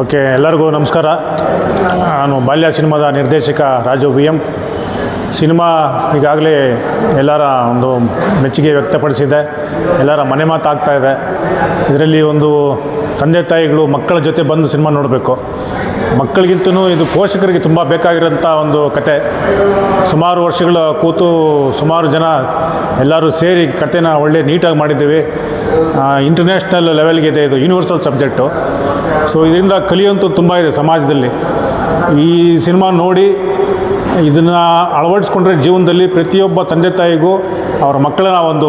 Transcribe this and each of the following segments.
Okay, ಎಲ್ಲರಿಗೂ ನಮಸ್ಕಾರ. ನಾನು ಬಾಲ್ಯ ಸಿನಿಮಾದ ನಿರ್ದೇಶಕ ರಾಜು ಬಿ ಎಂ ಸಿನಿಮಾ ಈಗಾಗಲೇ ಎಲ್ಲರ ಒಂದು ಮೆಚ್ಚುಗೆ ವ್ಯಕ್ತಪಡಿಸಿದೆ. ಎಲ್ಲರ ಮನೆ ಮಾತಾಗ್ತಾ ಇದೆ. ಇದರಲ್ಲಿ ಒಂದು ತಂದೆ ತಾಯಿಗಳು ಮಕ್ಕಳ ಜೊತೆ ಬಂದು ಸಿನಿಮಾ ನೋಡಬೇಕು. ಮಕ್ಕಳಿಗಿಂತನೂ ಇದು ಪೋಷಕರಿಗೆ ತುಂಬ ಬೇಕಾಗಿರೋಂಥ ಒಂದು ಕತೆ. ಸುಮಾರು ವರ್ಷಗಳ ಕೂತು ಸುಮಾರು ಜನ ಎಲ್ಲರೂ ಸೇರಿ ಕತೆನ ಒಳ್ಳೆ ನೀಟಾಗಿ ಮಾಡಿದ್ದೀವಿ. ಇಂಟರ್ನ್ಯಾಷನಲ್ ಲೆವೆಲ್ಗಿದೆ ಇದೆ ಇದು ಯೂನಿವರ್ಸಲ್ ಸಬ್ಜೆಕ್ಟು ಸೊ ಇದರಿಂದ ಕಲಿಯುವಂಥದ್ದು ತುಂಬ ಇದೆ ಸಮಾಜದಲ್ಲಿ. ಈ ಸಿನಿಮಾ ನೋಡಿ ಇದನ್ನು ಅಳವಡಿಸ್ಕೊಂಡ್ರೆ ಜೀವನದಲ್ಲಿ ಪ್ರತಿಯೊಬ್ಬ ತಂದೆ ತಾಯಿಗೂ ಅವರ ಮಕ್ಕಳ ಒಂದು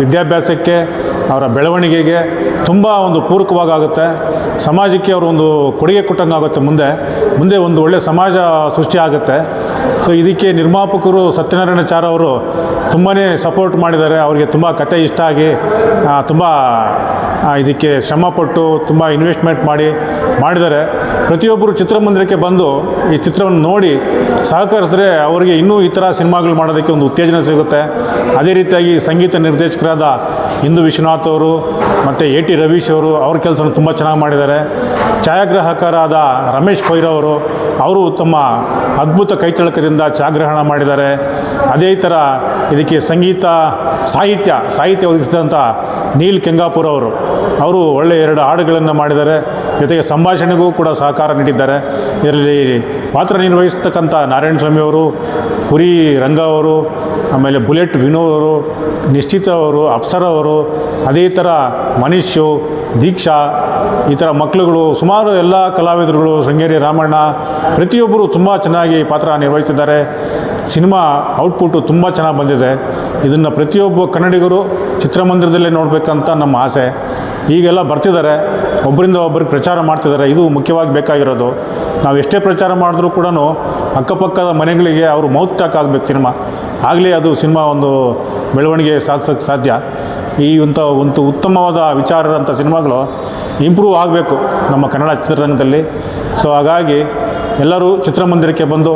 ವಿದ್ಯಾಭ್ಯಾಸಕ್ಕೆ, ಅವರ ಬೆಳವಣಿಗೆಗೆ ತುಂಬ ಒಂದು ಪೂರಕವಾಗುತ್ತೆ ಸಮಾಜಕ್ಕೆ ಅವರು ಒಂದು ಕೊಡುಗೆ ಕೊಟ್ಟಂಗೆ ಆಗುತ್ತೆ ಮುಂದೆ. ಮುಂದೆ ಒಂದು ಒಳ್ಳೆಯ ಸಮಾಜ ಸೃಷ್ಟಿ ಆಗುತ್ತೆ. ಸೊ ಇದಕ್ಕೆ ನಿರ್ಮಾಪಕರು ಸತ್ಯನಾರಾಯಣ ಚಾರ್ ಅವರು ತುಂಬಾ ಸಪೋರ್ಟ್ ಮಾಡಿದ್ದಾರೆ. ಅವರಿಗೆ ತುಂಬ ಕತೆ ಇಷ್ಟ ಆಗಿ ತುಂಬ ಇದಕ್ಕೆ ಶ್ರಮಪಟ್ಟು ತುಂಬ ಇನ್ವೆಸ್ಟ್ಮೆಂಟ್ ಮಾಡಿ ಮಾಡಿದ್ದಾರೆ. ಪ್ರತಿಯೊಬ್ಬರು ಚಿತ್ರಮಂದಿರಕ್ಕೆ ಬಂದು ಈ ಚಿತ್ರವನ್ನು ನೋಡಿ ಸಹಕರಿಸಿದ್ರೆ ಅವರಿಗೆ ಇನ್ನೂ ಈ ಥರ ಸಿನಿಮಾಗಳು ಮಾಡೋದಕ್ಕೆ ಒಂದು ಉತ್ತೇಜನ ಸಿಗುತ್ತೆ. ಅದೇ ರೀತಿಯಾಗಿ ಸಂಗೀತ ನಿರ್ದೇಶಕರಾದ ಇಂದು ವಿಶ್ವನಾಥ್ ಅವರು ಮತ್ತು ಎ ಟಿ ರವೀಶ್ ಅವರು ಅವ್ರ ಕೆಲಸನ ತುಂಬ ಚೆನ್ನಾಗಿ ಮಾಡಿದ್ದಾರೆ. ಛಾಯಾಗ್ರಾಹಕರಾದ ರಮೇಶ್ ಕೊಯ್ರವರು ಅವರು ತಮ್ಮ ಅದ್ಭುತ ಕೈತಳಕದಿಂದ ಛಾಯಾಗ್ರಹಣ ಮಾಡಿದ್ದಾರೆ. ಅದೇ ಥರ ಇದಕ್ಕೆ ಸಂಗೀತ, ಸಾಹಿತ್ಯ ಸಾಹಿತ್ಯ ಒದಗಿಸಿದಂಥ ನೀಲ್ ಕೆಂಗಾಪುರ್ ಅವರು ಅವರು ಒಳ್ಳೆಯ ಎರಡು ಹಾಡುಗಳನ್ನು ಮಾಡಿದ್ದಾರೆ. ಜೊತೆಗೆ ಸಂಭಾಷಣೆಗೂ ಕೂಡ ಸಹಕಾರ ನೀಡಿದ್ದಾರೆ. ಇದರಲ್ಲಿ ಪಾತ್ರ ನಿರ್ವಹಿಸ್ತಕ್ಕಂಥ ನಾರಾಯಣ ಅವರು ಕುರಿ ರಂಗ ಅವರು, ಆಮೇಲೆ ಬುಲೆಟ್ ವಿನೋ ಅವರು, ನಿಶ್ಚಿತ ಅವರು, ಅಪ್ಸರ ಅವರು, ಅದೇ ಥರ ಮನುಷ್ಯು, ದೀಕ್ಷಾ, ಈ ಥರ ಮಕ್ಕಳುಗಳು ಸುಮಾರು ಎಲ್ಲ ಕಲಾವಿದರುಗಳು, ಶೃಂಗೇರಿ ರಾಮಣ್ಣ, ಪ್ರತಿಯೊಬ್ಬರು ತುಂಬ ಚೆನ್ನಾಗಿ ಪಾತ್ರ ನಿರ್ವಹಿಸಿದ್ದಾರೆ. ಸಿನಿಮಾ ಔಟ್ಪುಟ್ಟು ತುಂಬ ಚೆನ್ನಾಗಿ ಬಂದಿದೆ. ಇದನ್ನು ಪ್ರತಿಯೊಬ್ಬ ಕನ್ನಡಿಗರು ಚಿತ್ರಮಂದಿರದಲ್ಲೇ ನೋಡಬೇಕಂತ ನಮ್ಮ ಆಸೆ. ಈಗೆಲ್ಲ ಬರ್ತಿದ್ದಾರೆ. ಒಬ್ಬರಿಂದ ಒಬ್ಬರಿಗೆ ಪ್ರಚಾರ ಮಾಡ್ತಿದ್ದಾರೆ. ಇದು ಮುಖ್ಯವಾಗಿ ಬೇಕಾಗಿರೋದು. ನಾವು ಎಷ್ಟೇ ಪ್ರಚಾರ ಮಾಡಿದ್ರೂ ಕೂಡ ಅಕ್ಕಪಕ್ಕದ ಮನೆಗಳಿಗೆ ಅವರು ಮೌತ್ ಟಾಕ್ ಆಗಬೇಕು ಸಿನಿಮಾ. ಆಗಲೇ ಅದು ಸಿನಿಮಾ ಒಂದು ಬೆಳವಣಿಗೆ ಸಾಧಿಸೋಕ್ಕೆ ಸಾಧ್ಯ. ಈ ಇಂಥ ಒಂದು ಉತ್ತಮವಾದ ವಿಚಾರದಂಥ ಸಿನಿಮಾಗಳು ಇಂಪ್ರೂವ್ ಆಗಬೇಕು ನಮ್ಮ ಕನ್ನಡ ಚಿತ್ರರಂಗದಲ್ಲಿ. ಸೊ ಹಾಗಾಗಿ ಎಲ್ಲರೂ ಚಿತ್ರಮಂದಿರಕ್ಕೆ ಬಂದು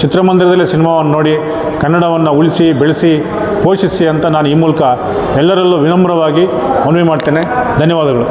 ಚಿತ್ರಮಂದಿರದಲ್ಲೇ ಸಿನಿಮಾವನ್ನು ನೋಡಿ, ಕನ್ನಡವನ್ನು ಉಳಿಸಿ, ಬೆಳೆಸಿ, ಪೋಷಿಸಿ ಅಂತ ನಾನು ಈ ಮೂಲಕ ಎಲ್ಲರಲ್ಲೂ ವಿನಮ್ರವಾಗಿ ಮನವಿ ಮಾಡ್ತೇನೆ. ಧನ್ಯವಾದಗಳು.